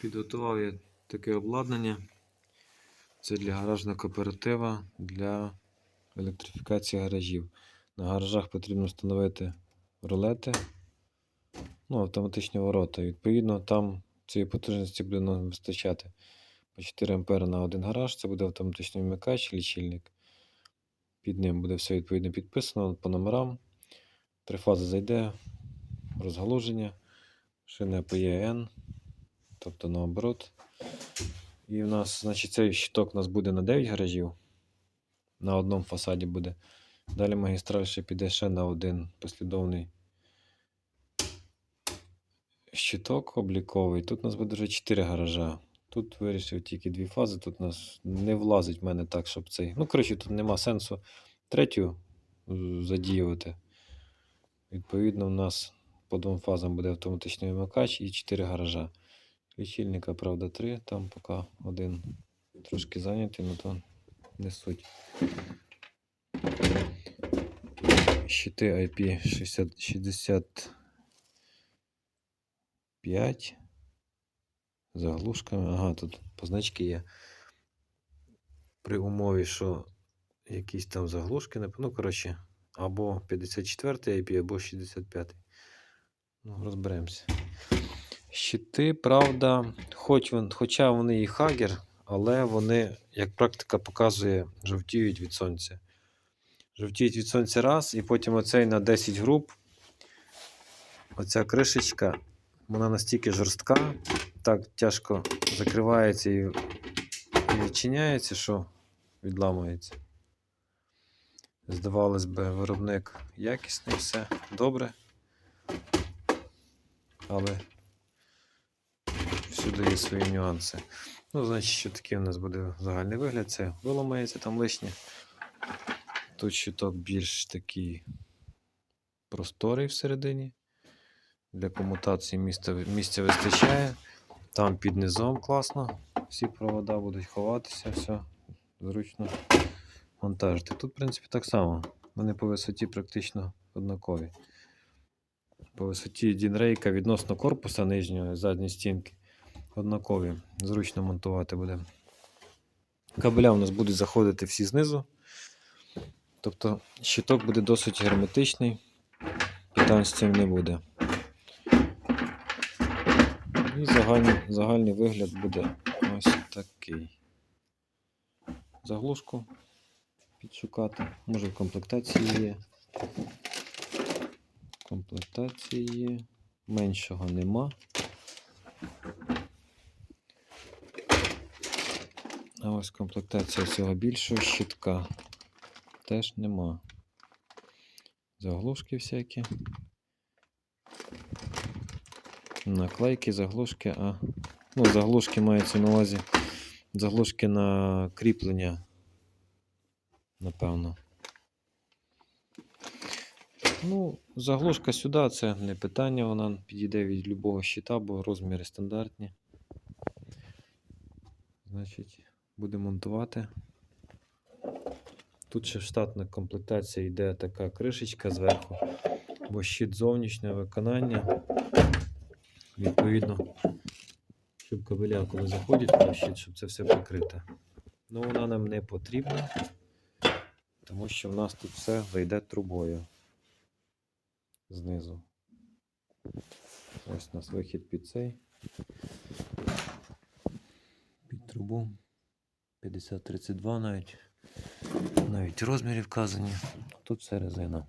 Підготував я таке обладнання. Це для гаражного кооператива для електрифікації гаражів. На гаражах потрібно встановити рулети, ну, автоматичні ворота. Відповідно, там цієї потужності буде нам вистачати по 4 А на один гараж. Це буде автоматичний вмикач, лічильник. Під ним буде все відповідно підписано по номерам. Три фази зайде, розгалуження, шина ПЄН, тобто наоборот. І в нас, значить, цей щиток у нас буде на 9 гаражів. На одному фасаді буде. Далі магістраль ще піде ще на один послідовний щиток обліковий. Тут у нас буде вже 4 гаража. Тут вирішив тільки дві фази. Тут у нас не влазить в мене так, щоб цей. Ну, коротше, тут нема сенсу третю е, задіювати. Відповідно, у нас по двом фазам буде автоматичний вимикач і 4 гаража. Лічильника, правда, 3, там поки один трошки зайнятий, але то не суть. Щити IP 60, 65 заглушками. Ага, тут позначки є. При умові, що якісь там заглушки, ну, коротше, або 54 IP, або 65. Ну, розберемося. Щити, правда, хоч вон, хоча вони і хагер, але вони, як практика показує, жовтіють від сонця. Жовтіють від сонця раз, і потім оцей на 10 груп. Оця кришечка, вона настільки жорстка, так тяжко закривається і відчиняється, що відламується. Здавалось би, виробник якісний, все добре. Але всюди є свої нюанси. Ну, значить, що такий у нас буде загальний вигляд. Це виламається там лишнє. Тут щиток більш такий просторий всередині. Для комутації місця, місця вистачає. Там під низом класно. Всі провода будуть ховатися, все зручно монтажити. Тут, в принципі, так само. Вони по висоті практично однакові. По висоті дінрейка відносно корпуса нижнього і задньої стінки однакові. Зручно монтувати буде. Кабеля у нас будуть заходити всі знизу. Тобто щиток буде досить герметичний, питань з цим не буде. І загальний, загальний вигляд буде ось такий. Заглушку підшукати. Може в комплектації є. Комплектації. Меншого нема. А ось комплектація цього більшого щитка теж нема. Заглушки всякі. Наклейки, заглушки, а. Ну, заглушки мається на увазі. Заглушки на кріплення. Напевно. Ну, заглушка сюди це не питання, вона підійде від любого щита, бо розміри стандартні. Значить, будемо монтувати. Тут ще штатна комплектація йде така кришечка зверху, бо щит зовнішнього виконання. Відповідно, щоб кабеля, коли заходять на щит, щоб це все прикрите. Ну, вона нам не потрібна, тому що в нас тут все зайде трубою знизу. Ось у нас вихід під цей. Під трубу. 50-32 навіть. Навіть розміри вказані. Тут все резина.